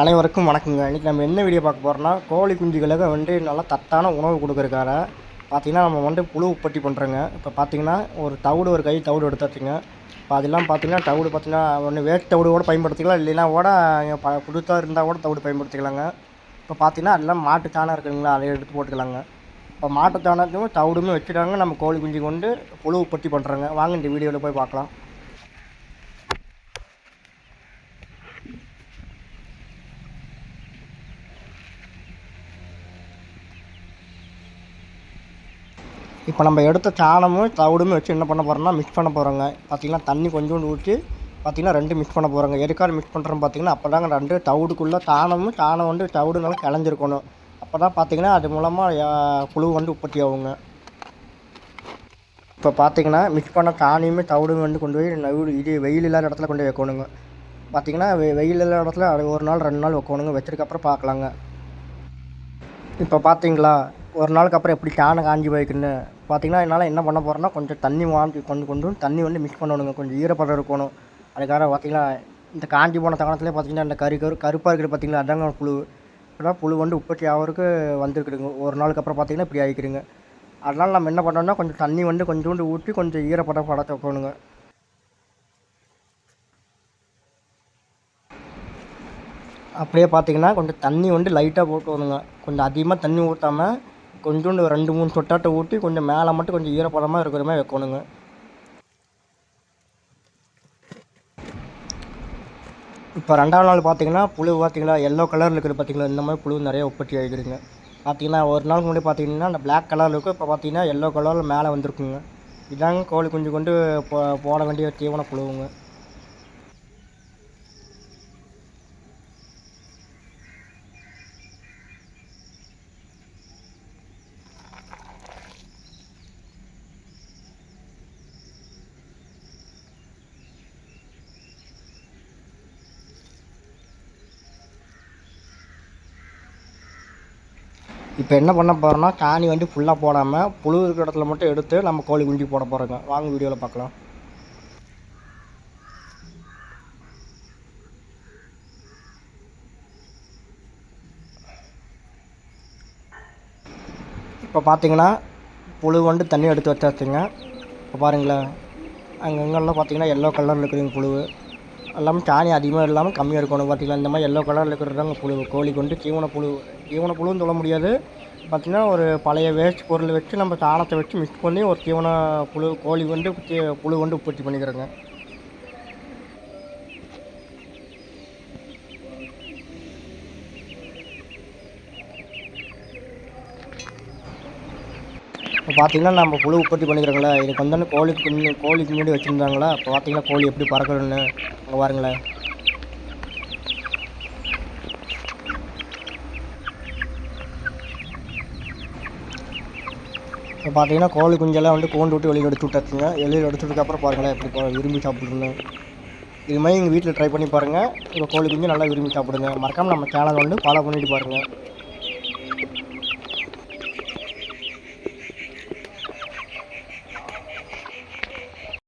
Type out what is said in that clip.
அனைவருக்கும் வணக்கங்க. இன்றைக்கி நம்ம என்ன வீடியோ பார்க்க போகிறோம்னா கோழி குஞ்சுகளுக்கு வந்து நல்லா தத்தான உணவு கொடுக்குறக்கார பார்த்தீங்கன்னா நம்ம வந்து புழு உற்பத்தி பண்ணுறோங்க இப்போ பார்த்தீங்கன்னா ஒரு தவிடு ஒரு கை தவிடு எடுத்தாச்சுங்க. இப்போ அதெல்லாம் பார்த்தீங்கன்னா தவிடு பார்த்தீங்கன்னா ஒன்று வேஸ்ட் தவிடு கூட பயன்படுத்திக்கலாம். இல்லைன்னா கூட ப புதுசாக இருந்தால் கூட தவிடு பயன்படுத்திக்கலாங்க. இப்போ பார்த்தீங்கன்னா அதெல்லாம் மாட்டு தானாக இருக்குதுங்களா? அதை எடுத்து போட்டுக்கலாங்க. இப்போ மாட்டு தானத்தையும் தவிடுமே வச்சுட்டாங்க. நம்ம கோழி குஞ்சு கொண்டு புழு உற்பத்தி பண்ணுறோங்க வாங்க இந்த வீடியோவில் போய் பார்க்கலாம். இப்போ நம்ம எடுத்த சாணமும் தவிடுமே வச்சு என்ன பண்ண போகிறோம்னா மிக்ஸ் பண்ண போகிறோங்க பார்த்திங்கன்னா தண்ணி கொஞ்சோண்டு ஊற்றி பார்த்தீங்கன்னா ரெண்டு மிக்ஸ் பண்ண போகிறோங்க எதுக்காக மிக்ஸ் பண்ணுறோம் பார்த்திங்கன்னா அப்போ தாங்க ரெண்டு தவிடுக்குள்ளே சாணமும் சாணம் வந்து தவிடு நல்லா கிளஞ்சிருக்கணும் அப்போ தான் பார்த்தீங்கன்னா அது மூலமாக புழு வந்து உற்பத்தி ஆகுங்க. இப்போ பார்த்தீங்கன்னா மிக்ஸ் பண்ண சாணியுமே தவிடும் வந்து கொண்டு போய் நடு இது வெயில் இல்லாத இடத்துல கொண்டு போய் வைக்கணுங்க. பார்த்தீங்கன்னா வெ வெயில் இல்லாத இடத்துல அது ஒரு நாள் ரெண்டு நாள் வைக்கணுங்க. வச்சதுக்கப்புறம் பார்க்கலாங்க இப்போ பார்த்தீங்களா ஒரு நாளுக்கு அப்புறம் எப்படி சாணம் காஞ்சி போய்க்குன்னு? பார்த்திங்கன்னா என்னால் என்ன பண்ண போகிறேன்னா கொஞ்சம் தண்ணி வாங்கி கொண்டு கொண்டு வந்து தண்ணி வந்து மிக்ஸ் பண்ணணுங்க. கொஞ்சம் ஈரப்பதம் இருக்கணும். அதுக்காக பார்த்தீங்கன்னா இந்த காஞ்சி போன தகனத்துலேயே பார்த்தீங்கன்னா இந்த கரு கரு கருப்பாக இருக்கிற பார்த்திங்களா அதாங்க புழு. இப்போதான் புழு வந்து உற்பத்தி ஆகிறதுக்கு வந்துருக்குதுங்க. ஒரு நாளுக்கு அப்புறம் பார்த்தீங்கன்னா இப்படி ஆகிக்கிறீங்க அதனால் நம்ம என்ன பண்ணோம்னா கொஞ்சம் தண்ணி வந்து கொஞ்சோண்டு ஊற்றி கொஞ்சம் ஈரப்பதம் படத்தை வைக்கணுங்க. அப்படியே பார்த்தீங்கன்னா கொஞ்சம் தண்ணி வந்து லைட்டாக போட்டு வரணுங்க கொஞ்சம் அதிகமாக தண்ணி ஊற்றாமல் கொஞ்சோண்டு ரெண்டு மூணு சொட்டாட்டை ஊற்றி கொஞ்சம் மேலே மட்டும் கொஞ்சம் ஈரப்பதமாக இருக்கிற மாதிரி வைக்கணுங்க. இப்போ ரெண்டாவது நாள் பார்த்தீங்கன்னா புழு பார்த்தீங்களா? எல்லோ கலரில் இருக்குது பார்த்தீங்களா? இந்த மாதிரி புழு நிறைய உற்பத்தி ஆகிருக்குங்க பார்த்தீங்கன்னா ஒரு நாள் முன்னாடி பார்த்தீங்கன்னா அந்த பிளாக் கலரில் இருக்கும். இப்போ பார்த்தீங்கன்னா எல்லோ கலரில் மேலே வந்திருக்குங்க. இதாங்க கோழி குஞ்சு கொண்டு போ போட வேண்டிய தீவன புழுவுங்க. இப்போ என்ன பண்ண போகிறோம்னா காணி வந்து ஃபுல்லாக போடாமல் புழு இருக்கிற இடத்துல மட்டும் எடுத்து நம்ம கோழி குஞ்சு போட போகிறோங்க வாங்க வீடியோவில் பார்க்கலாம். இப்போ பார்த்தீங்கன்னா புழு வந்து தண்ணி எடுத்து வச்சாச்சுங்க. இப்போ பாருங்களேன். அங்கங்கெல்லாம் பார்த்தீங்கன்னா எல்லோ கலரில் இருக்குதுங்க புழு எல்லாமே சாணி அதிகமாக இல்லாமல் கம்மியாக இருக்கணும். பார்த்தீங்களா இந்த மாதிரி எல்லோ கலரில் இருக்கிறதாங்க புழு கோழி கொண்டு தீவன புழு தீவன புழுன்னு சொல்ல முடியாது. பார்த்திங்கன்னா ஒரு பழைய வேஸ்ட் பொருள் வச்சு நம்ம சாணத்தை வச்சு மிக்ஸ் பண்ணி ஒரு தீவன புழு கோழி கொண்டு புழு கொண்டு உற்பத்தி பண்ணிக்கிறோங்க. இப்போ பார்த்தீங்கன்னா நம்ம புழு உற்பத்தி பண்ணிக்கிறோங்களா இதுக்கு வந்து கோழிக்கு குஞ்சு கோழிக்கு முன்னாடி வச்சுருந்தாங்களா? இப்போ பார்த்தீங்கன்னா கோழி எப்படி பறக்கணும்னு அங்கே பாருங்களேன். இப்போ பார்த்தீங்கன்னா கோழி குஞ்செல்லாம் வந்து கூண்டு விட்டு வெளியில் எடுத்து விட்டாச்சுங்க. வெளியில் எடுத்ததுக்கப்புறம் பாருங்களேன் எப்படி போ- விரும்பி சாப்பிட்ருன்னு இது மாதிரி எங்கள் வீட்டில் ட்ரை பண்ணி பாருங்கள் இப்போ கோழி குஞ்சு நல்லா விரும்பி சாப்பிடுங்க மறக்காமல் நம்ம சேனல் வந்து ஃபாலோ பண்ணிட்டு பாருங்கள்